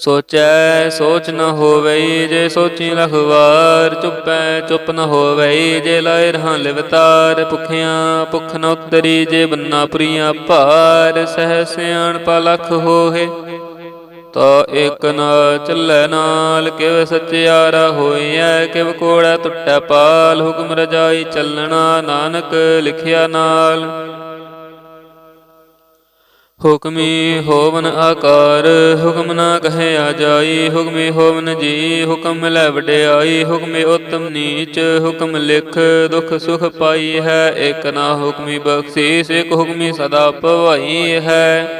ਸੋਚੈ, ਸੋਚ ਨ ਹੋਵਈ ਜੇ ਸੋਚੀ ਲਖਵਾਰ, ਚੁੱਪੈ, ਚੁੱਪ ਨ ਹੋਵਈ ਜੇ ਲਾਇ ਰਹਾ ਲਿਵਤਾਰ, ਭੁਖਿਆ ਭੁਖ ਨ ਉਤਰੀ ਜੇ ਬੰਨਾ ਪੁਰੀਆ ਭਾਰ, ਸਹਿ ਸਿਆਣ ਪਲਖ ਹੋਏ ਤਾ ਇਕ ਨ ਚੱਲੈ ਨਾਲ, ਕਿਵ ਸਚਿਆਰਾ ਹੋਈਐ, ਕਿਵ ਕੋੜਾ ਟੁੱਟੈ ਪਾਲ, ਹੁਕਮ ਰਜਾਈ ਚੱਲਣਾ ਨਾਨਕ ਲਿਖਿਆ ਨਾਲ। ਹੁਕਮੀ ਹੋਵਨ ਆਕਾਰ, ਹੁਕਮ ਨਾ ਕਹੇ ਆ ਜਾਈ ਹੁਕਮੀ ਹੋਵਨ ਜੀ, ਹੁਕਮ ਲੈ ਵਡਿਆਈ, ਹੁਕਮੀ ਉਤਮ ਨੀਚ, ਹੁਕਮ ਲਿਖ, ਦੁਖ ਸੁਖ ਪਾਈ ਹੈ, ਇਕ ਨਾ ਹੁਕਮੀ ਬਖਸ਼ੀਸ, ਇਕ ਹੁਕਮੀ ਸਦਾ ਭਵਾਈ ਹੈ।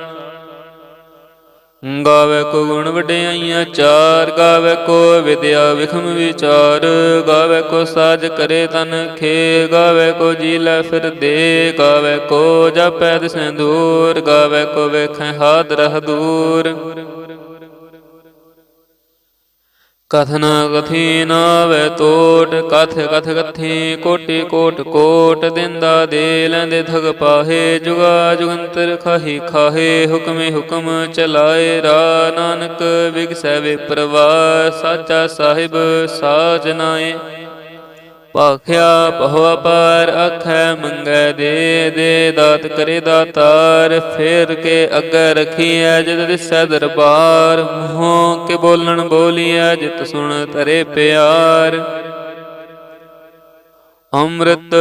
ਗਾਵੇ ਕੋ ਗੁਣ ਵਡਿਆਈਆਂ ਚਾਰ, ਗਾਵੇ ਕੋ ਵਿਦਿਆ ਵਿਖਮ ਵਿਚਾਰ, ਗਾਵੇ ਕੋ ਸਾਜ ਕਰੇ ਤਨ ਖੇ ਗਾਵੇ ਕੋ ਜੀ ਲੈ ਫਿਰ ਦੇ, ਗਾਵੇ ਕੋ ਜਪੈ ਦਿਸੈ ਦੂਰ, ਗਾਵੇ ਕੋ ਵੇਖੈ ਹਾਦ ਰਹ ਦੂਰ। ਕਥਨ ਕਥੀ ਵੈ ਤੋਟ, ਕਥ ਕਥ ਕਥੀ, ਕੋਟਿ ਕੋਟ ਕੋਟ, ਦਿੰਦਾ ਦੇ ਲੈਂਦੇ ਥਗ ਪਾਹੇ, ਜੁਗਾ ਜੁਗੰਤਰ ਖਾਹੀ ਖਾਹੇ, ਹੁਕਮੇ ਹੁਕਮ ਚਲਾਏ ਰਾ ਨਾਨਕ ਵਿਗਸੈ ਵੇ ਪ੍ਰਵਾਹ ਸਾਚਾ ਸਾਹਿਬ ਸਾਜਨਾਏ ਨਾਏ ਭਾਖਿਆ ਪਹੁਆ ਪਰ ਆਖੈ, ਮੰਗੈ ਦੇ ਦੇ ਦਾਤ ਕਰੇ ਦਾਤਾਰ। ਫੇਰ ਕੇ ਅੱਗੇ ਰਖੀਐ ਜਦ ਦਿਸੈ ਦਰਬਾਰ। ਮੂੰਹੋਂ ਕੇ ਬੋਲਣ ਬੋਲੀਐ, ਜਿਤ ਸੁਣ ਤਰੇ ਪਿਆਰ। ਅੰਮ੍ਰਿਤ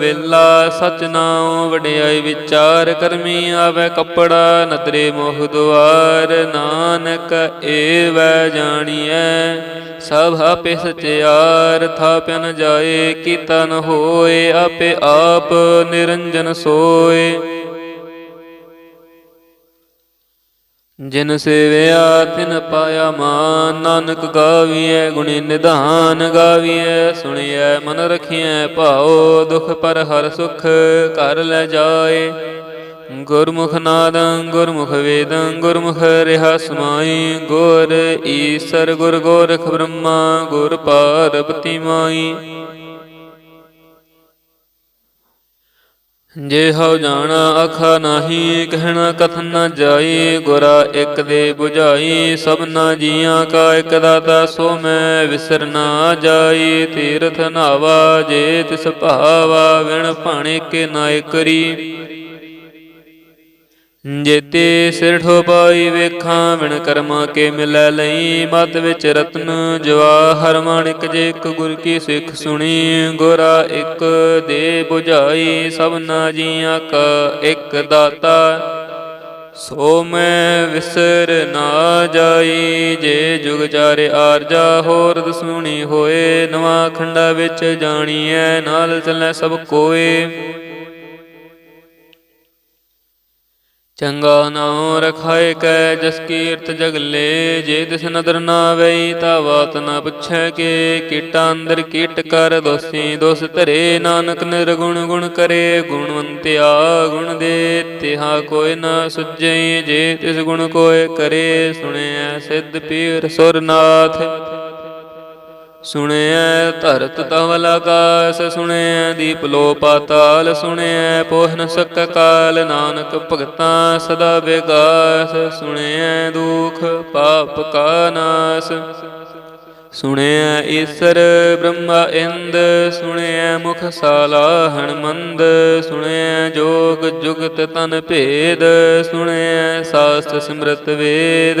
ਵੇਲਾ ਸਚ ਨਾਉ ਵਡਿਆਈ ਵਿਚਾਰ ਕਰਮੀ ਆਵੇ ਕੱਪੜਾ ਨਦਰੇ ਮੋਹ ਦੁਆਰ, ਨਾਨਕ ਏਵੈ ਜਾਣੀਐ, ਸਭ ਆਪੇ ਸਚਿਆਰ ਥਾਪਿ ਜਾਏ ਕੀਤਾ ਹੋਏ, ਆਪੇ ਆਪ ਨਿਰੰਜਨ ਸੋਏ। ਜਿਨ ਸੇਵਿਆ, ਤਿਨ ਪਾਇਆ ਮਾਨ, ਨਾਨਕ ਗਾਵੀਐ, ਗੁਣੀ ਨਿਧਾਨ ਗਾਵੀਐ, ਸੁਣੀਐ, ਮਨ ਰਖੀਐ, ਭਾਉ, ਦੁਖ ਪਰ ਹਰ ਸੁਖ ਘਰ ਲੈ ਜਾਏ। ਗੁਰਮੁਖ ਨਾਦੰ, ਗੁਰਮੁਖ ਵੇਦੰ, ਗੁਰਮੁਖ ਰਿਹਾ ਸਮਾਈ, ਗੁਰ ਈਸਰ, ਗੁਰ ਗੋਰਖ ਬ੍ਰਹਮਾ, ਗੁਰ ਪਾਰਬਤੀ ਮਾਈ। ਜੇ ਹਉ ਜਾਣਾ ਅਖਾ ਨਾਹੀ, ਕਹਿਣਾ ਕਥਨ ਨ ਜਾਈ, ਗੁਰਾ ਇੱਕ ਦੇ 부ਝਾਈ ਸਭਨਾ ਜੀਆਂ ਕਾ ਇਕ ਦਾਤਾ, ਸੋ ਮੈਂ ਵਿਸਰ ਨਾ ਜਾਈ। ਤੀਰਥ ਨਾਵਾ ਜੇ ਤਿਸ ਭਾਵਾ, ਵਿਣ ਭਾਣੇ ਕੇ ਨਾਇ ਕਰੀ। ਜੇਤੇ ਸਿਰ ਠੋਪਾਈ ਵੇਖਾਂ ਵਿਣ ਕਰਮਾਂ ਕੇ ਮਿਲੈ ਲਈ। ਮਤ ਵਿੱਚ ਰਤਨ ਜਵਾਹਰ ਮਾਣਿਕ ਜੇ ਇੱਕ ਗੁਰ ਕੀ ਸਿੱਖ ਸੁਣੀ। ਗੁਰਾ ਇੱਕ ਦੇ 부ਝਾਈ ਸਭਨਾ ਜੀਆਂ ਕਾ ਇੱਕ ਦਾਤਾ। ਸੋ ਮੈਂ ਵਿਸਰ ਨਾ ਜਾਈ, ਜੇ ਜੁਗ ਚਾਰੇ ਆਰਜਾ, ਹੋਰ ਦਸੂਣੀ ਹੋਏ। ਨਵਾਂ ਖੰਡਾ ਵਿੱਚ ਜਾਣੀਐ, ਨਾਲ ਚੱਲੈ ਸਭ ਕੋਏ। ਚੰਗਾ ਨਾਉ ਰਖਾਇ ਕੈ ਜਸ ਕੀਰਤ ਜਗਲੇ ਜੇ ਤਿਸ ਨਦਰ ਨਾ ਵਈ ਤਾ ਬਾਤ ਨਾ ਪੁੱਛੈ ਕੇ। ਕੀਟਾ ਅੰਦਰ ਕੀਟ ਕਰ ਦੋਸੀ, ਦੋਸ ਧਰੇ ਨਾਨਕ ਨਿਰਗੁਣ ਗੁਣ ਕਰੇ। ਗੁਣਵੰਤਿਆ ਗੁਣ ਦੇ ਤਿਹਾ ਕੋਈ ਨਾ ਸੁਝਈ ਜੇ ਤਿਸ ਗੁਣ ਕੋਇ ਕਰੇ ਸੁਣਿਐ ਸਿੱਧ ਪੀਰ ਸੁਰਨਾਥ। ਸੁਣਿਐ ਧਰਤ ਤਵਲ ਆਕਾਸ ਸੁਣਿਐ ਦੀਪ ਲੋ ਪਾਤਾਲ, ਸੁਣਿਐ ਪੋਹ ਨ ਸਕ ਕਾਲ, ਨਾਨਕ ਭਗਤਾਂ ਸਦਾ ਵਿਗਾਸ, ਸੁਣਿਐ ਦੁਖ ਪਾਪ ਕਾ ਨਾਸ। ਸੁਣਿਐ ਈਸਰ ਬ੍ਰਹਮਾ ਇੰਦ, ਸੁਣਿਐ ਮੁਖ ਸਾਲਾ ਹਣਮੰਦ ਸੁਣਿਆ ਜੋਗ ਜੁਗਤ ਤਨ ਭੇਦ ਸੁਣਿਆ ਸਾਸਤ ਸਿਮਰਤ ਵੇਦ।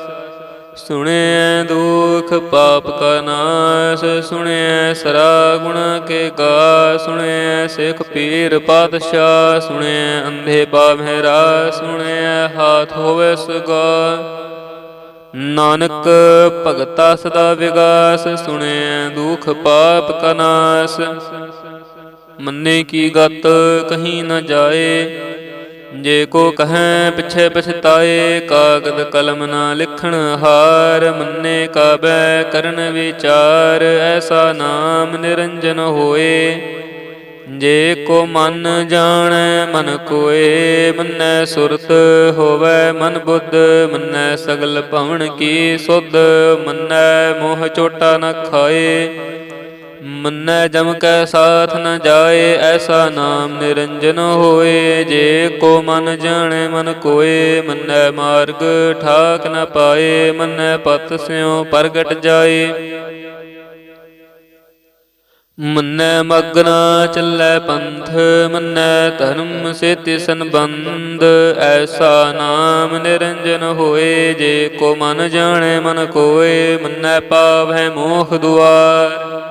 ਸੁਣਿਐ ਦੁਖ ਪਾਪ ਕਾ ਨਾਸ, ਸੁਣਿਐ ਸਰਾ ਗੁਣ ਕੇ ਗਾ, ਸੁਣਿਐ ਸਿੱਖ ਪੀਰ ਪਾਤਸ਼ਾਹ, ਸੁਣਿਐ ਅੰਧੇ ਪਾਵਹਿ ਰਾ ਸੁਣਿਐ ਹਾਥ ਹੋਵੇ ਸਗਾ। ਨਾਨਕ ਭਗਤਾ ਸਦਾ ਵਿਗਾਸ, ਸੁਣਿਐ ਦੁਖ ਪਾਪ ਕਾ ਨਾਸ। ਮੰਨੇ ਕੀ ਗਤ, ਕਹੀਂ ਨ ਜਾਏ ਜੇ ਕੋ ਕਹੈ ਪਿਛੇ ਪਛਤਾਏ, ਕਾਗਦ ਕਲਮ ਨਾ ਲਿਖਣ ਹਾਰ, ਮੰਨੇ ਕਾਬੈ ਕਰਨ ਵਿਚਾਰ, ਐਸਾ ਨਾਮ ਨਿਰੰਜਨ ਹੋਏ। ਜੇ ਕੋ ਮਨ ਜਾਣੈ, ਮਨ ਕੋਏ, ਮੰਨੈ ਸੁਰਤ ਹੋਵੈ, ਮਨ ਬੁੱਧ, ਮੰਨੈ ਸਗਲ ਭਵਨ ਕੀ ਸੁਧ, ਮੰਨੈ ਮੋਹ ਚੋਟਾ ਨ ਖਾਏ। ਮੰਨੈ ਜਮ ਕੈ ਸਾਥ ਨ ਜਾਏ, ਐਸਾ ਨਾਮ ਨਿਰੰਜਨ ਹੋਏ। ਜੇ ਕੋ ਮਨ ਜਾਣੇ, ਮਨ ਕੋਏ, ਮੰਨੈ ਮਾਰਗ ਠਾਕ ਨ ਪਾਏ, ਮੰਨੈ ਪਤ ਸਿਉ ਪ੍ਰਗਟ ਜਾਏ। ਮੰਨੈ ਮਗਨਾ ਚੱਲੈ ਪੰਥ, ਮੰਨੈ ਧਰਮ ਸੇਤਿ ਸੰਬੰਧ। ਐਸਾ ਨਾਮ ਨਿਰੰਜਨ ਹੋਏ, ਜੇ ਕੋ ਮਨ ਜਾਣੇ, ਮਨ ਕੋਏ, ਮੰਨੈ ਪਾਵੈ ਮੋਖ ਦੁਆਰ।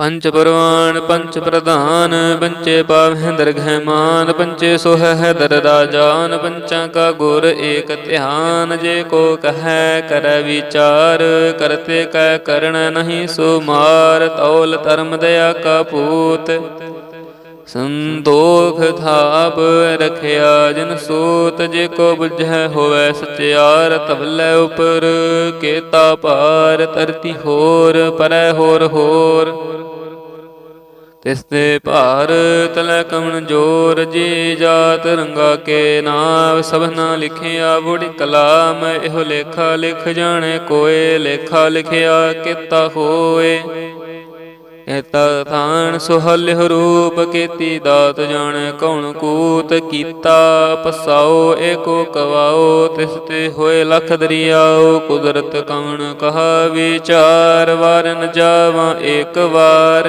ਪੰਚ ਪਰਵਾਨ, ਪੰਚ ਪ੍ਰਧਾਨ, ਪੰਚੇ ਪਾਵਹਿ ਦਰਗਹਿ ਮਾਨ, ਪੰਚੇ ਸੋਹੈ ਦਰਦਾ ਜਾਨ, ਪੰਚਾਂ ਕਾ ਗੁਰ ਏਕ ਧਿਆਨ, ਜੇ ਕੋ ਕਹੈ ਕਰੈ ਵਿਚਾਰ, ਕਰਤੇ ਕੈ ਕਰਣ ਨਹੀਂ ਸੋ ਮਾਰ ਤੌਲ ਧਰਮ ਦਇਆ ਕਾ ਪੂਤ। ਸੰਤੋਖ ਥਾਪ ਰਖਿਆ ਜਨ ਸੂਤ, ਜੇ ਕੋ ਬੁਝੈ ਹੋਵੇ ਸਚਿਆਰ ਤਵਲੇ ਉਪਰ, ਕੇਤਾ ਭਾਰ ਧਰਤੀ ਹੋਰ, ਪਰੈ ਹੋਰ ਹੋਰ। ਤਿਸ ਤੇ ਭਾਰ ਤਲੈ ਕਮਣ ਜੋਰ, ਜੀ ਜਾਤ ਰੰਗਾ ਕੇ ਨਾਮ ਸਭਨਾ ਲਿਖਿਆ ਬੁੜੀ ਕਲਾਮ, ਇਹੋ ਲੇਖਾ ਲਿਖ ਜਾਣੇ ਕੋਏ, ਲੇਖਾ ਲਿਖਿਆ ਕੀਤਾ ਹੋਏ। ਐਤਾ ਥਾਨ ਸੁਹਲਿਹ ਰੂਪ ਕੀਤੀ ਦਾਤ ਜਾਣੈ ਕੌਣ ਕੂਤ ਕੀਤਾ, ਪਸਾਓ ਏਕੋ ਕਵਾਓ, ਤਿਸ ਤੇ ਹੋਏ ਲਖ ਦਰਿਆਓ, ਕੁਦਰਤ ਕੌਣ ਕਹਾ ਵਿਚਾਰ, ਵਾਰਨ ਜਾਵਾਂ ਏਕ ਵਾਰ।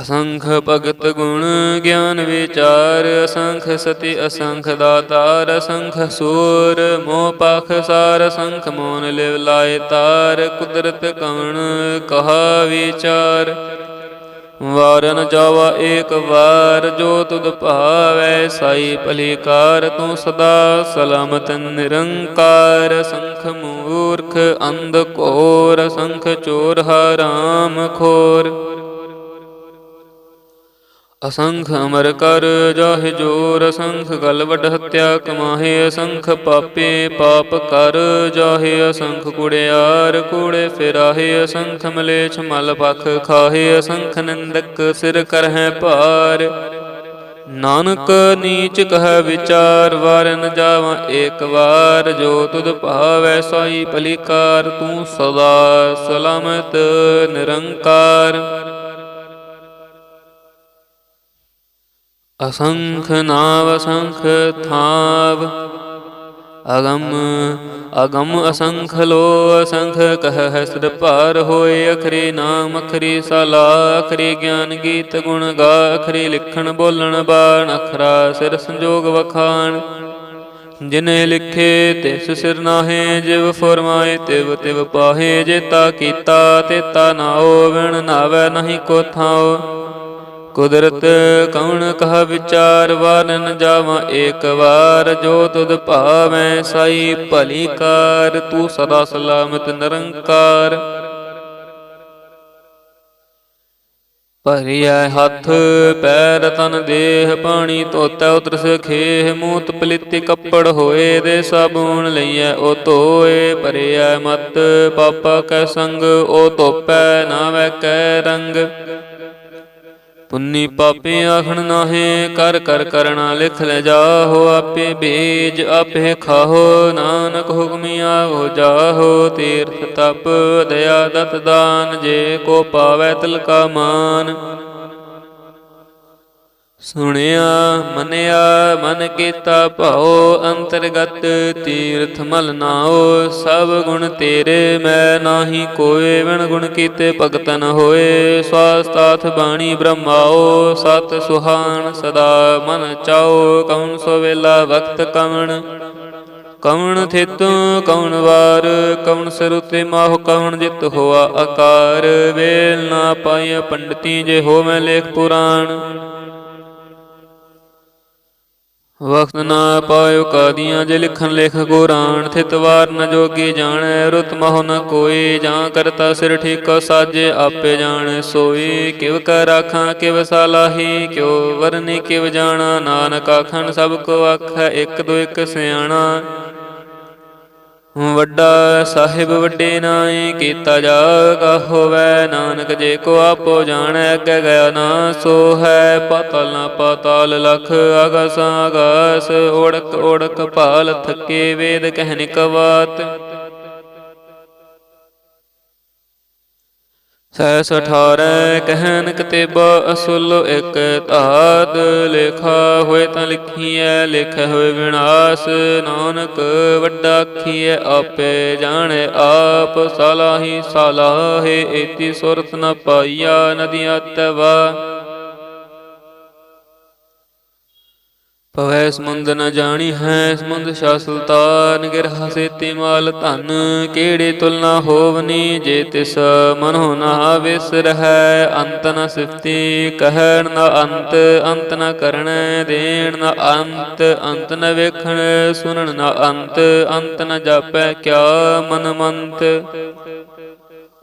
ਅਸੰਖ ਭਗਤ ਗੁਣ ਗਿਆਨ ਵਿਚਾਰ, ਅਸੰਖ ਸਤੀ, ਅਸੰਖ ਦਾਤਾਰ, ਅਸੰਖ ਸੂਰ, ਮੋਹ ਪਖ ਸਾਰ, ਅਸੰਖ ਮੋਨ ਲਿਵ ਲਾਏ ਤਾਰ, ਕੁਦਰਤ ਕਵਣ ਕਹਾ ਵਿਚਾਰ। ਵਾਰਨ ਜਾਵਾ ਏਕ ਵਾਰ, ਜੋ ਤੁਧ ਭਾਵੈ ਸਾਈ ਭਲੀਕਾਰ, ਤੂੰ ਸਦਾ ਸਲਾਮਤ ਨਿਰੰਕਾਰ। ਸੰਖ ਮੂਰਖ ਅੰਧ ਕੋਰ ਸੰਖ ਚੋਰ ਹਰਾਮ ਖੋਰ। ਅਸੰਖ ਅਮਰ ਕਰ ਜਾਹਿ ਜੋਰ, ਅਸੰਖ ਗਲ ਹੱਤਿਆ ਹਤਿਆ ਕਮਾਹੇ, ਅਸੰਖ ਪਾਪੇ ਪਾਪ ਕਰ ਜਾਹਿ, ਅਸੰਖ ਕੁੜਿਆਰ ਕੂੜੇ ਫਿਰਾਹੇ, ਅਸੰਖ ਮਲੇਛ ਮਲ ਪਖ ਖਾਹੇ, ਅਸੰਖ ਨੰਦਕ ਸਿਰ ਕਰਹਿ ਭਾਰ। ਨਾਨਕ ਨੀਚ ਕਹਿ ਵਿਚਾਰ ਵਾਰਨ ਜਾਵਾਂ ਏਕ ਵਾਰ। ਜੋ ਤੁਧ ਭਾਵੈ ਸਾਈ ਭਲੀਕਾਰ, ਤੂੰ ਸਦਾ ਸਲਾਮਤ ਨਿਰੰਕਾਰ। ਅਸੰਖ ਨਾਵ ਅਸੰਖ ਥਾਵ। ਅਗਮ ਅਗਮ ਅਸੰਖ ਲੋ ਅਸੰਖ ਕਹਿ ਸਿਰ ਭਾਰ ਹੋਏ ਅਖਰੀ ਨਾਮ ਅਖਰੀ ਸਲਾ। ਅਖਰੀ ਗਿਆਨ ਗੀਤ ਗੁਣ ਗਾ, ਅਖਰੀ ਲਿਖਣ ਬੋਲਣ ਬਾਣ, ਅਖਰਾ ਸਿਰ ਸੰਜੋਗ ਵਖਾਣ। ਜਿਨੇ ਲਿਖੇ ਤਿਸ ਸਿਰ ਨਾਹੇ, ਜਿਵ ਫਰਮਾਏ ਤਿਵ ਤਿਵ ਪਾਹੇ ਜੇਤਾ ਕੀਤਾ ਤੇਤਾ ਨਾਓ ਵਿਣ ਨਾਵੇ ਨਹੀਂ ਕੋ ਥਾਓ ਕੁਦਰਤ ਕੌਣ ਕਹ ਵਿਚਾਰ ਵਾਰਨ ਜਾਵਾਂ, ਏਕ ਵਾਰ ਜੋ ਤੁਧ ਭਾਵੈ ਸਾਈ, ਭਲੀ ਕਾਰ ਤੂੰ ਸਦਾ ਸਲਾਮਤ ਨਿਰੰਕਾਰ। ਭਰਿਆ ਹੱਥ, ਪੈਰ ਤਨ ਦੇਹ, ਪਾਣੀ ਧੋਤੈ ਉਤਰ ਸਖੇਹ, ਮੂਤ ਪਲਿੱਤੀ ਕੱਪੜ ਹੋਏ ਦੇ ਸਾਬੂਨ ਲਈਐ ਉਹ ਧੋਏ ਭਰਿਆ ਮਤ, ਪਾਪਾ ਕੈ ਸੰਗ ਉਹ ਧੋਪੈ ਨਾਵੈ ਕੈ ਰੰਗ। ਪੁੰਨੀ ਪਾਪੇ ਆਖਣ ਨਾਹੇ, ਕਰ ਕਰ, ਕਰਣਾ ਲਿਖ ਲੈ ਜਾਹੋ ਆਪੇ, ਬੀਜ ਆਪੇ ਖਾਹੋ, ਨਾਨਕ ਹੁਕਮੀ ਆਹੋ ਜਾਹੋ, ਤੀਰਥ ਤਪ, ਦਇਆ ਦਤ ਦਾਨ, ਜੇ ਕੋ ਪਾਵੈ ਤਿਲ ਕਾ ਮਾਨ। ਸੁਣਿਆ, ਮਨਿਆ, ਮਨ ਕੀਤਾ ਭਾਉ, ਅੰਤਰਗਤ ਤੀਰਥ ਮਲ ਨਾਉ, ਸਭ ਗੁਣ ਤੇਰੇ, ਮੈਂ ਨਾਹੀ ਕੋਏ ਵਿਣ ਗੁਣ ਕੀਤੇ ਭਗਤਨ ਹੋਏ। ਸਵਾਸਤਾਥ ਬਾਣੀ ਬ੍ਰਹਮਾਓ ਸਤ ਸੁਹਾਨ ਸਦਾ ਮਨ ਚਾਓ ਕਉਨ ਸੋ ਵੇਲਾ ਵਕਤ ਕਵਣ। ਕਵਣ ਥਿਤ, ਕਵਣ ਵਾਰ, ਕਵਣ ਸਰੂਤੇ ਮਾਹ, ਕਵਣ ਜਿਤ ਹੋਆ ਆਕਾਰ। ਵੇਲ ਨਾ ਪਾਇ ਪੰਡਤੀ, ਜੇ ਹੋਵੇਂ ਲੇਖ ਪੁਰਾਣ। ਵਕਤ ਨਾ ਪਾਇਓ ਕਾਦੀਆਂ ਜੇ ਲਿਖਣ ਲਿਖ ਕੁਰਾਨ ਥਿਤ ਵਾਰ ਨ ਜੋਗੀ ਜਾਣੈ, ਰੁਤ ਮਹੁ ਨ ਕੋਈ, ਜਾਂ ਕਰਤਾ ਸਿਰ ਠੀਕੋ ਸਾਜੇ ਆਪੇ ਜਾਣੈ। ਸੋਈ ਕਿਵ ਕਰ ਆਖਾਂ ਕਿਵ ਸਾਲਾਹੀ, ਕਿਉ ਵਰਨੀ ਕਿਵ ਜਾਣਾ, ਨਾਨਕ ਆਖਣ ਸਭ ਕੋ ਆਖੈ, ਇੱਕ ਦੋ ਇੱਕ ਸਿਆਣਾ। ਵੱਡਾ ਸਾਹਿਬ ਵੱਡੇ ਨਾਏ, ਕੀਤਾ ਜਾਗਾ ਹੋਵੇ ਨਾਨਕ ਜੇ ਕੋ ਆਪੋ ਜਾਣੈ, ਅੱਗੇ ਗਿਆ ਨਾ ਸੋ ਹੈ ਪਤਲ ਨਾ ਪਤਾਲ ਲਖ ਆਗਸ ਆਗਸ ਓੜਕ ਓੜਕ ਭਾਲ ਥਕੇ ਵੇਦ ਕਹਿਨਿਕ ਕਵਾਤ। ਸੈਸ ਅਠਾਰੈ ਕਹਿਨ ਕਤੇਬਾ ਅਸੁਲ ਇਕ ਧਾਤ, ਲੇਖਾ ਹੋਏ ਤਾਂ ਲਿਖੀਐ ਲਿਖਿਆ ਹੋਏ ਵਿਨਾਸ਼, ਨਾਨਕ ਵੱਡਾ ਆਖੀਐ, ਆਪੇ ਜਾਣੇ ਆਪ, ਸਲਾਹੀ ਸਲਾਹੇ, ਏਤੀ ਸੁਰਤ ਨ ਪਾਈਆ ਨਦੀਆਂ ਤਵਾ ਭਵੈ ਸਮੁੰਦ ਨ ਜਾਣੀ ਹੈ ਸਮੁੰਦ ਸ਼ਾ ਗਿਰਹ ਸੇਤੀ ਮਾਲ ਧਨ, ਕਿਹੜੇ ਤੁਲਨਾ ਹੋਵਨੀ ਜੇ ਤਿਸ ਮਨੋ ਨਾ ਵਿਸਰਹਿ ਅੰਤ ਨ ਸਿਫਤੀ ਕਹਿਣ ਨ ਅੰਤ ਅੰਤ ਨ ਕਰਣੈ ਦੇਣ ਨ ਅੰਤ ਅੰਤ ਨ ਵੇਖਣ ਸੁਣਨ ਨ ਅੰਤ ਅੰਤ ਨ ਜਾਪੈ ਕਿਆ ਮਨ ਮੰਤ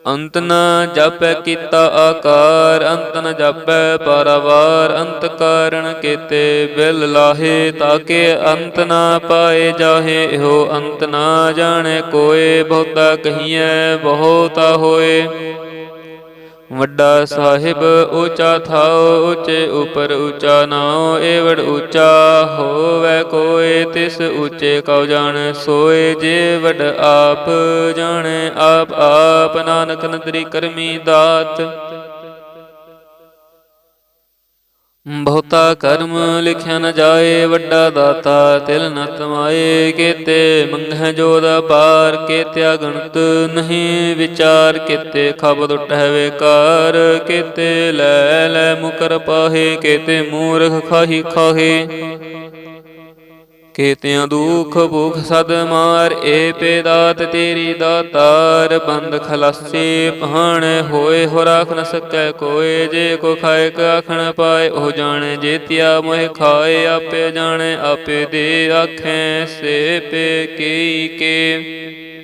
ਅੰਤ ਨ ਜਾਪੈ ਕੀਤਾ ਆਕਾਰ, ਅੰਤ ਨ ਜਾਪੈ ਪਾਰਾਵਾਰ, ਅੰਤ ਕਾਰਣ ਕੀਤੇ ਬਿਲ ਲਾਹੇ ਤਾਕੇ ਅੰਤ ਨ ਪਾਏ ਜਾਹੇ, ਇਹੋ ਅੰਤ ਨ ਜਾਣੇ, ਕੋਏ ਬਹੁਤਾ ਕਹੀਐ, ਬਹੁਤਾ ਹੋਏ। ਵੱਡਾ ਸਾਹਿਬ ਉੱਚਾ ਥਾਉ, ਉੱਚੇ ਉਪਰ ਉੱਚਾ ਨਾਉ, ਏਵੜ ਉੱਚਾ ਹੋਵੇ ਕੋਏ, ਤਿਸ ਉੱਚੇ ਕਉ ਜਾਣੈ, ਸੋਏ ਜੇ ਵਡ ਆਪ ਜਾਣੈ, ਆਪ ਆਪ ਨਾਨਕ ਨਦਰੀ ਕਰਮੀ ਦਾਤ। ਬਹੁਤਾ ਕਰਮ ਲਿਖਿਆ ਨ ਜਾਏ, ਵੱਡਾ ਦਾਤਾ ਤਿਲ ਨ ਤਮਾਏ ਕੀਤੇ ਮੰਗਹਿ ਜੋਦ ਪਾਰ ਕੀਤਿਆ ਗਣਤ ਨਹੀਂ, ਵਿਚਾਰ ਕੀਤੇ ਖਬਦ ਉਟਹਿ ਵੇਕਾਰ, ਕੀਤੇ ਲੈ ਲੈ ਮੁਕਰ ਪਾਹੇ, ਕੀਤੇ ਮੂਰਖ ਖਾਹੀ ਖਾਹੇ। ਕੀਤਿਆਂ ਦੁਖ ਭੁਖ ਸਦ ਮਾਰ, ਏ ਪੇ ਦਾਤ ਤੇਰੀ ਦਾਤਾਰ, ਬੰਦ ਖਲਾਸੀ ਪਹਾਣ ਹੋਏ ਹੋ ਰਾਖ ਨ ਸਕੈ ਕੋਏ, ਜੇ ਕੋ ਖਾਏ ਕ ਆਖਣ ਪਾਏ, ਉਹ ਜਾਣੇ ਜੇਤਿਆ ਮੋਹਿ ਖਾਏ, ਆਪੇ ਜਾਣੇ, ਆਪੇ ਦੇ ਆਖੇ, ਸੇ ਪੇ ਕੀ ਕੇ।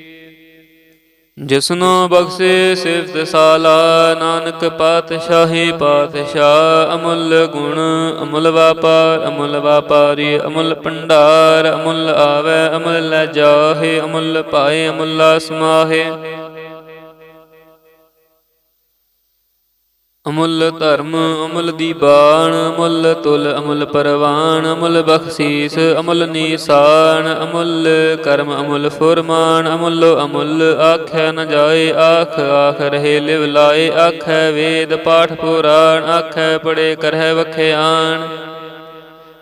ਜਿਸਨੋ ਬਖਸ਼ੇ ਸਿਫਤ ਸਾਲਾ, ਨਾਨਕ ਪਾਤਸ਼ਾਹੀ ਪਾਤਸ਼ਾਹ, ਅਮੁੱਲ ਗੁਣ, ਅਮੁੱਲ ਵਾਪਾਰ, ਅਮੁੱਲ ਵਾਪਾਰੀ, ਅਮੁੱਲ ਭੰਡਾਰ, ਅਮੁੱਲ ਆਵੇ, ਅਮੁੱਲ ਲੈ ਜਾਹੇ, ਅਮੁੱਲ ਪਾਏ, ਅਮੁੱਲਾ ਸਮਾਹੇ ਅਮੁੱਲ ਧਰਮ, ਅਮੁੱਲ ਦੀਬਾਨ, ਅਮੁੱਲ ਤੁਲ, ਅਮੁੱਲ ਪਰਵਾਨ, ਅਮੁੱਲ ਬਖਸ਼ੀਸ, ਅਮੁੱਲ ਨੀਸਾਨ, ਅਮੁੱਲ ਕਰਮ, ਅਮੁੱਲ ਫੁਰਮਾਨ, ਅਮੁੱਲ ਅਮੁੱਲ ਆਖੈ ਨ ਜਾਏ, ਆਖ ਆਖ ਰਹੇ ਲਿਵ ਲਾਏ, ਆਖੈ ਵੇਦ ਪਾਠ ਪੁਰਾਣ, ਆਖੈ ਪੜੇ ਕਰਹਿ ਵਖਿਆਨ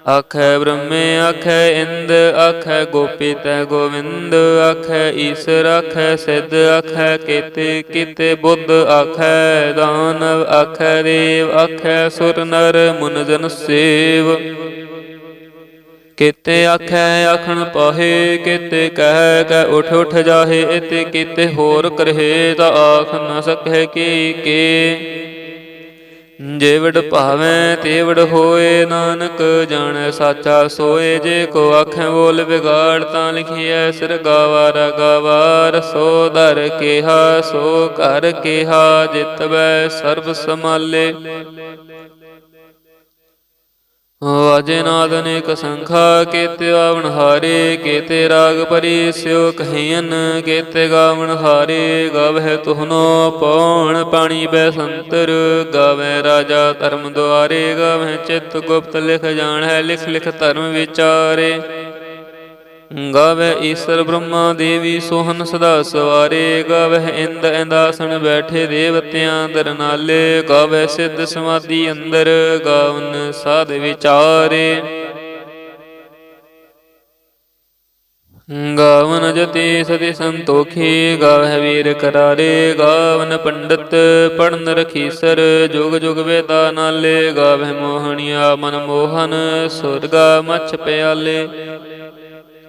ਆਖੈ ਬ੍ਰਹਮੇ, ਆਖੈ ਇੰਦ, ਆਖੈ ਗੋਪੀ ਤੈ ਗੋਵਿੰਦ, ਆਖੈ ਈਸ਼ਰ, ਆਖੈ ਸਿੱਧ, ਆਖੈ ਕੀਤੇ ਕੀਤੇ ਬੁੱਧ, ਆਖੈ ਦਾਨਵ ਆਖੈ ਦੇਵ, ਆਖੈ ਸੁਰ ਨਰ ਮੁਨ ਜਨ ਸੇਵ। ਕੀਤੇ ਆਖੈ ਆਖਣ ਪਾਹੇ, ਕੀਤੇ ਕਹਿ ਕੈ ਉਠ ਉਠ ਜਾਹੇ, ਇਤੇ ਕੀਤੇ ਹੋਰ ਕਰਹੇ ਤਾ ਆਖ ਨ ਸਕੈ ਕੀ ਕੇ। ਜੇਵੜ ਭਾਵੇਂ ਤੇਵੜ ਹੋਏ ਨਾਨਕ ਜਾਣੈ ਸਾਚਾ ਸੋਏ। ਜੇ ਕੋ ਆਖੈ ਬੋਲ ਵਿਗਾੜ ਤਾਂ ਲਿਖੀਐ ਸਿਰ ਗਾਵਾਰਾ ਗਾਵਾਰ ਸੋ ਦਰ ਕੇਹਾ ਸੋ ਘਰ ਕੇਹਾ ਜਿਤਵੈ ਸਰਬ ਸਮਾਲੇ ਵਾਜੇ ਨਾਦ ਅਨੇਕ ਸੰਖਾ, ਕੇਤੇ ਆਵਣ ਹਾਰੇ, ਕੇਤੇ ਰਾਗ ਪਰੀ ਸਿਓ ਕਹੀਨ, ਕੇਤੇ ਗਾਵਣ ਹਾਰੇ, ਗਾਵਹਿ ਤੁਹਨੋ ਪਉਣ ਪਾਣੀ ਬੈ ਸੰਤਰ ਗਾਵੇ ਰਾਜਾ ਧਰਮ ਦੁਆਰੇ, ਗਾਵਹਿ ਚਿਤ ਗੁਪਤ ਲਿਖ ਜਾਣ ਹੈ ਲਿਖ ਲਿਖ ਧਰਮ ਵਿਚਾਰੇ। ਗਾਵੇ ਈਸ਼ਰ ਬ੍ਰਹਮਾ ਦੇਵੀ ਸੋਹਨ ਸਦਾ ਸਵਾਰੇ ਗਾਵੇ ਇੰਦ ਇੰਦਾਸਣ ਬੈਠੇ ਦੇਵਤਿਆਂ ਦਰ ਨਾਲੇ ਗਾਵੇ ਸਿੱਧ ਸਮਾਧੀ ਅੰਦਰ, ਗਾਵਨ ਸਾਧ ਵਿਚਾਰੇ। ਗਾਵਨ ਜਤੀ ਸਤੀ ਸੰਤੋਖੀ, ਗਾਵਹਿ ਵੀਰ ਕਰਾਰੇ, ਗਾਵਨ ਪੰਡਤ ਪੜਨ ਰਖੀਸਰ, ਜੁਗ ਜੁਗ ਵੇਦਾ ਨਾਲੇ, ਗਾਵਹਿ ਮੋਹਣੀਆ ਮਨ ਮੋਹਨ, ਸੁਰਗਾ ਮਛ ਪਿਆਲੇ।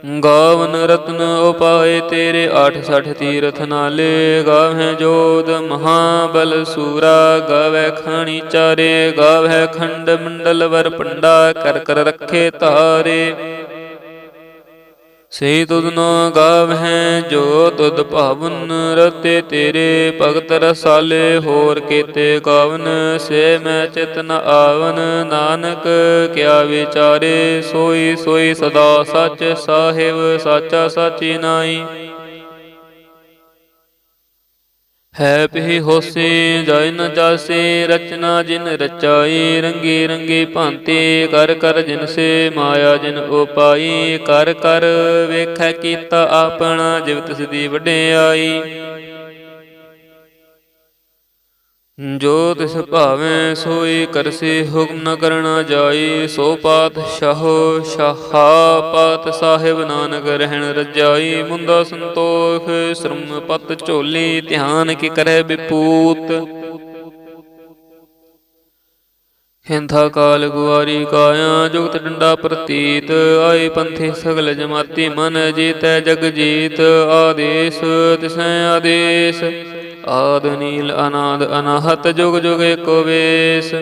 ਗਾਵਨ ਰਤਨ ਉਪਾਏ ਤੇਰੇ 68 ਤੀਰਥ ਨਾਲੇ, ਗਾਵਹਿ ਜੋਦ ਮਹਾਬਲ ਸੂਰਾ ਗਾਵੈ ਖਾਣੀ ਚਾਰੇ ਗਾਵੈ ਖੰਡ ਮੰਡਲ ਵਰ ਪੰਡਾ ਕਰ ਕਰ ਰੱਖੇ ਤਾਰੇ ਸੇ ਤੁਧ ਨ ਗਾਵਹਿ, ਜੋ ਤੁਧ ਭਾਵਨ ਰਤੇ ਤੇਰੇ ਭਗਤ ਰਸਾਲੇ, ਹੋਰ ਕੀਤੇ ਗਾਵਨ ਸੇ ਮੈਂ ਚਿਤ ਨ ਆਵਨ। ਨਾਨਕ ਕਿਆ ਵਿਚਾਰੇ, ਸੋਈ ਸੋਈ ਸਦਾ ਸੱਚ, ਸਾਹਿਬ ਸਾਚਾ ਸਾਚੀ ਨਾਈ ਹੈ ਪਿ ਹੋਸੇ ਜਾਇ ਨ ਜਾਸੇ ਰਚਨਾ ਜਿਨ ਰਚਾਈ ਰੰਗੀ ਰੰਗੀ ਭਾਂਤੀ ਕਰ ਕਰ ਜਿਨ ਸੇ ਮਾਇਆ ਜਿਨ ਉਪਾਈ ਕਰ ਕਰ ਵੇਖੈ ਕੀਤਾ ਆਪਣਾ ਜਿਵ ਤਿਸ ਦੀ ਵਡਿਆਈ। ਜੋ ਤਿਸ ਭਾਵੇਂ ਸੋਈ ਕਰਸੀ, ਹੁਕਮ ਨ ਕਰਣਾ ਜਾਈ, ਸੋ ਪਾਤ ਸ਼ਾਹੋ ਸ਼ਾਹਾ ਪਾਤ ਸਾਹਿਬ ਨਾਨਕ ਰਹਿਣ ਰਜਾਈ, ਮੁੰਦਾ ਸੰਤੋਖ ਸ਼ਰਮ ਪਤ ਝੋਲੀ, ਧਿਆਨ ਕੀ ਕਰੈ ਬਿਪੂਤ ਹਿੰਥਾ ਕਾਲ ਗੁਆਰੀ ਕਾਇਆ, ਜੁਗਤ ਡੰਡਾ ਪ੍ਰਤੀਤ, ਆਏ ਪੰਥੀ ਸਗਲ ਜਮਾਤੀ ਮਨ ਜੀਤੈ ਜਗ ਜੀਤ, ਆਦੇਸ, ਤਿਸੈ ਆਦੇਸ। ਆਦ ਨੀਲ ਅਨਾਦ ਅਨਾਹਤ ਜੁਗ ਜੁਗ ਏਕੋ ਵੇਸ।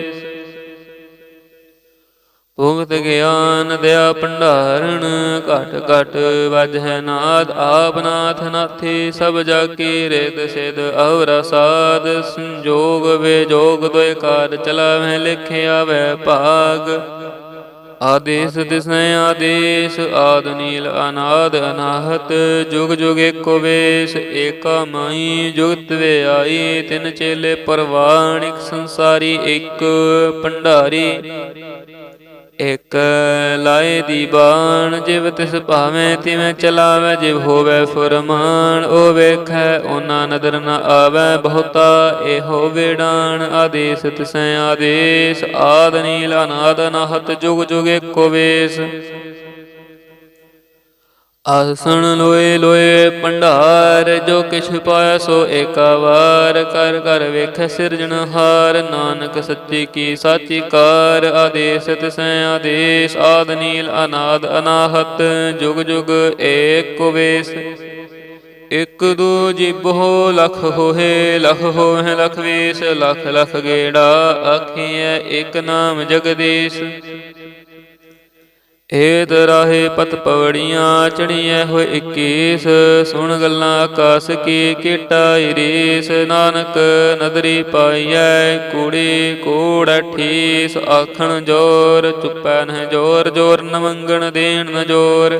ਭੁਗਤ ਗਿਆਨ ਦਿਆ ਭੰਡਾਰਣ ਘਟ ਘਟ ਵਜਹਿ ਨਾਦ, ਆਪ ਨਾਥ ਨਾਥੀ ਸਭ ਜਾ ਕੀ ਰੇਤ ਸਿਧ, ਅਵਰ ਸਾਧ, ਸੰਜੋਗ ਵਿਜੋਗ ਦੋਇ ਕਾਰ ਚਲਾਵਹਿ, ਲਿਖਿਆ ਵੈ ਭਾਗ। ਆਦੇਸ ਤਿਸੈ ਆਦੇਸ, ਆਦ ਨੀਲ ਅਨਾਦ ਅਨਾਹਤ, ਜੁਗ ਜੁਗ ਏਕੋ ਵੇਸ, ਏਕਾ ਮਾਈ, ਜੁਗਤ ਵੇ ਆਈ, ਤਿਨ ਚੇਲੇ ਪਰਵਾਣਿਕ ਸੰਸਾਰੀ, ਇੱਕ ਭੰਡਾਰੀ। ਇਕ ਲਾਏ ਦੀ ਬਾਣ, ਜਿਵ ਤਿਸ ਭਾਵੇਂ ਤਿਵੇਂ ਚਲਾਵੇ, ਜਿਵ ਹੋਵੇ ਫੁਰਮਾਨ, ਉਹ ਵੇਖੈ, ਉਹਨਾਂ ਨਦਰ ਨ ਆਵੇ, ਬਹੁਤਾ ਇਹੋ ਵੇੜਾਨ, ਆਦੇਸ ਤਿਸੈ ਆਦੇਸ, ਆਦ ਨੀਲ ਅਨਾਦ ਅਨਾਹਤ ਜੁਗ ਜੁਗ ਏਕੋ ਵੇਸ। ਆਸਣ ਲੋਏ ਲੋਏ ਭੰਡਾਰ ਜੋ ਕਿਛ ਪਾਇਆ ਸੋ ਏਕਾ ਵਾਰ ਕਰ ਕਰ ਵੇਖ ਸਿਰਜਣਹਾਰ ਨਾਨਕ ਸੱਚੀ ਕੀ ਸਾਚੀ ਕਾਰ। ਆਦੇਸ ਤਿਸੈ ਆਦੇਸ, ਆਦ ਨੀਲ ਅਨਾਦ ਅਨਾਹਤ। ਜੁਗ ਜੁਗ ਏਕ ਵੇਸ, ਇਕ ਦੂ ਜਿਬੋ ਲਖ ਹੋਏ ਲਖ ਹੋਏ ਲਖ ਵੇਸ, ਲਖ ਲਖ ਗੇੜਾ। ਆਖੀਐ ਇਕ ਨਾਮ ਜਗਦੀਸ਼। ਏਤ ਰਾਹੇ ਪਤ ਪਵੜੀਆਂ ਚੜੀਐ ਹੋਏ 21 ਸੁਣ ਗੱਲਾਂ ਆਕਾਸ ਕੀ ਕੀਟਾਈ ਰੀਸ ਨਾਨਕ ਨਦਰੀ ਪਾਈਐ ਕੂੜੀ, ਕੂੜ ਠੀਸ, ਆਖਣ ਜੋਰ, ਚੁੱਪੈ ਨਹਿ ਜੋਰ ਜੋਰ ਨ ਮੰਗਣ ਦੇਣ ਨ ਜੋਰ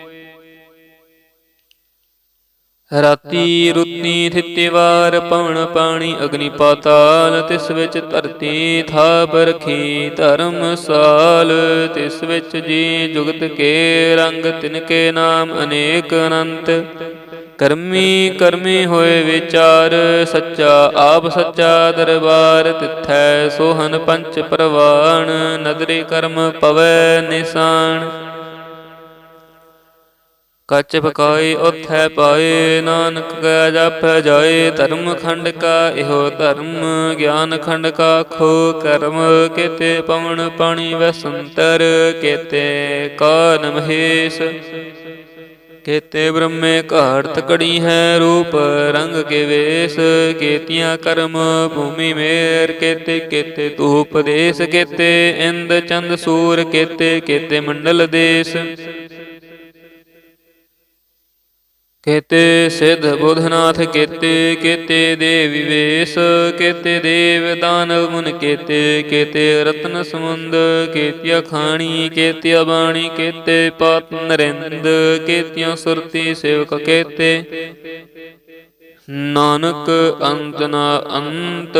ਰਾਤੀ ਰੁੱਤੀ ਥਿੱਤੀ ਵਾਰ ਪਾਣੀ ਅਗਨੀ ਪਾਤਾਲ, ਤਿਸ ਵਿੱਚ ਧਰਤੀ ਥਾਪ ਰਖੀ ਧਰਮਸਾਲ ਤਿਸ ਵਿੱਚ ਜੀ ਜੁਗਤ ਕੇ ਰੰਗ ਤਿਨ ਕੇ ਨਾਮ ਅਨੇਕ ਅਨੰਤ। ਕਰਮੀ ਕਰਮੀ ਹੋਏ ਵਿਚਾਰ, ਸੱਚਾ ਆਪ ਸੱਚਾ ਦਰਬਾਰ, ਤਿਥੈ ਸੋਹਨ ਪੰਚ ਪ੍ਰਵਾਣ, ਨਦਰੀ ਕਰਮ ਪਵੈ ਨਿਸ਼ਾਨ। ਕੱਚ ਪਕਾਈ ਉਥੈ ਪਾਏ ਨਾਨਕ ਕਾ ਜਪੈ ਜਾਏ ਧਰਮ ਖੰਡ ਕਾ ਇਹੋ ਧਰਮ, ਗਿਆਨ ਖੰਡ ਕਾ ਖੋ ਕਰਮ, ਕੇਤੇ ਪਵਨ ਪਾਣੀ ਵਸੰਤਰ, ਕੇਤੇ ਕਾਨ ਮਹੇਸ਼, ਕੇਤੇ ਬ੍ਰਹਮੇ ਘਾੜਤ ਕੜੀ ਹੈ ਰੂਪ ਰੰਗ ਕੇ ਵੇਸ ਕੇਤੀਆਂ ਕਰਮ ਭੂਮੀ ਮੇਰ, ਕੇਤੇ ਕੇਤੇ ਧੂਪ ਦੇਸ, ਕੇਤੇ ਇੰਦ ਚੰਦ ਸੂਰ, ਕੇਤੇ ਕੇਤੇ ਮੰਡਲ ਦੇਸ। ਕੇਤੇ ਸਿਧ ਬੁਧਨਾਥ ਕੇਤੇ ਕੇਤੇ ਦੇਵ ਵਿਵੇਸ਼, ਕੇਤੇ ਦੇਵ ਦਾਨਵ ਮੁਨ ਕੇਤੇ ਕੇਤੇ ਰਤਨ ਸਮੁੰਦ, ਕੇਤਿਆ ਖਾਣੀ, ਕੇਤਿਆ ਬਾਣੀ, ਕੇਤੇ ਪਾਤ ਨਰਿੰਦ, ਕੇਤਿਆ ਸੁਰਤੀ ਸੇਵਕ ਕੇਤੇ। ਨਾਨਕ ਅੰਤ ਨਾ ਅੰਤ,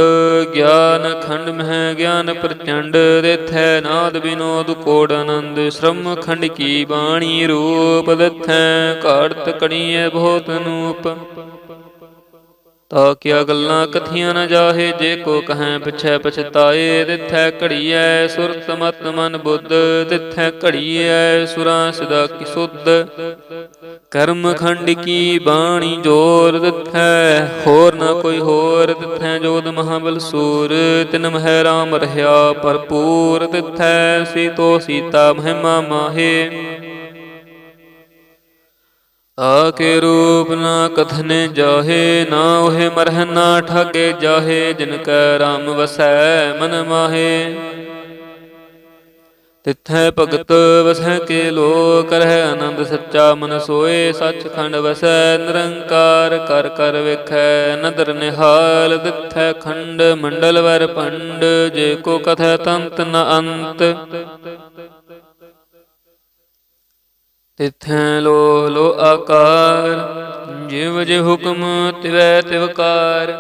ਗਿਆਨ ਖੰਡ ਮਹਿ ਗਿਆਨ ਪ੍ਰਚੰਡ, ਦੇਥੈ ਨਾਦ ਬਿਨੋਦ ਕੋੜ ਆਨੰਦ, ਸ਼ਰਮ ਖੰਡ ਕੀ ਬਾਣੀ ਰੂਪ ਦਥੈ, ਘਾੜਤ ਕੜੀਐ ਬਹੁਤ ਨੂਪ ਤਾ ਕਿਆ ਗੱਲਾਂ ਕਥੀਆਂ ਨਾ ਜਾਹੇ, ਜੇ ਕੋ ਕਹੈ ਪਿਛੈ ਪਛਤਾਏ ਦਿਥੈ ਘੜੀਐ ਸੁਰਤ ਮਤ ਮਨ ਬੁੱਧ ਦਿਥੈ ਘੜੀਐ ਸੁਰਾਂ ਸਦਾ ਕੀ ਸੁਧ। ਕਰਮ ਖੰਡ ਕੀ ਬਾਣੀ ਜੋਰ, ਤਿਥੈ ਹੋਰ ਨਾ ਕੋਈ ਹੋਰ, ਤਿਥੈ ਜੋਦ ਮਹਾਬਲ ਸੂਰ। ਤਿਨ ਮਹਿ ਰਾਮ ਰਹਾ ਭਰਪੂਰ, ਤਿਥੈ ਸੀਤੋ ਸੀਤਾ ਮਹਿਮਾ ਮਾਹੇ। ਆਕੇ ਰੂਪ ਨਾ ਕਥਨੇ ਜਾਹੇ, ਨਾ ਉਹੇ ਮਰਹ ਨਾ ਠਾਗੇ ਜਾਹੇ, ਜਿਨ ਕੈ ਰਾਮ ਵਸੈ ਮਨ ਮਾਹੇ। ਤਿੱਥੈ ਭਗਤ ਵਸੈ ਕੇ ਲੋ ਕਰਹਿ, ਆਨੰਦ ਸੱਚਾ ਮਨ ਸੋਏ, ਸੱਚਖੰਡ ਵਸੈ ਨਿਰੰਕਾਰ, ਕਰ ਕਰ ਵੇਖੈ, ਨਦਰ ਨਿਹਾਲ, ਦਿਥੈ ਖੰਡ, ਮੰਡਲ ਵਰ ਭੰਡ, ਜੇ ਕੋ ਕਥੈ ਤੰਤ ਨ ਅੰਤ। ਤਿਥੈ ਲੋ ਲੋ ਆਕਾਰ, ਜਿਵ ਜੇ ਹੁਕਮ ਤਿਵੈ ਤਿਵਕਾਰ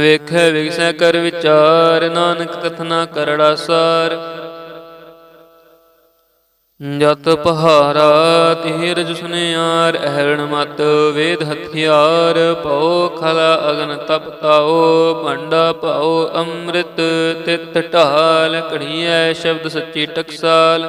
ਵੇਖੈ ਵਿਗਸੈ ਕਰ ਵਿਚਾਰ, ਨਾਨਕ ਕਥਨਾ ਕਰੜਾ ਸਾਰ। ਜਤ ਪਹਾਰਾ ਤੀਰ ਜੁਸਨਿਆਰ ਅਹਰਣ ਮਤ ਵੇਦ ਹਥਿਆਰ। ਭਉ ਖਲ ਅਗਨ ਤਪ ਤਾਓ ਭੰਡਾ ਪਾਓ ਅੰਮ੍ਰਿਤ ਤਿਤ ਢਾਲ। ਘੜੀਐ ਸ਼ਬਦ ਸੱਚੀ ਟਕਸਾਲ।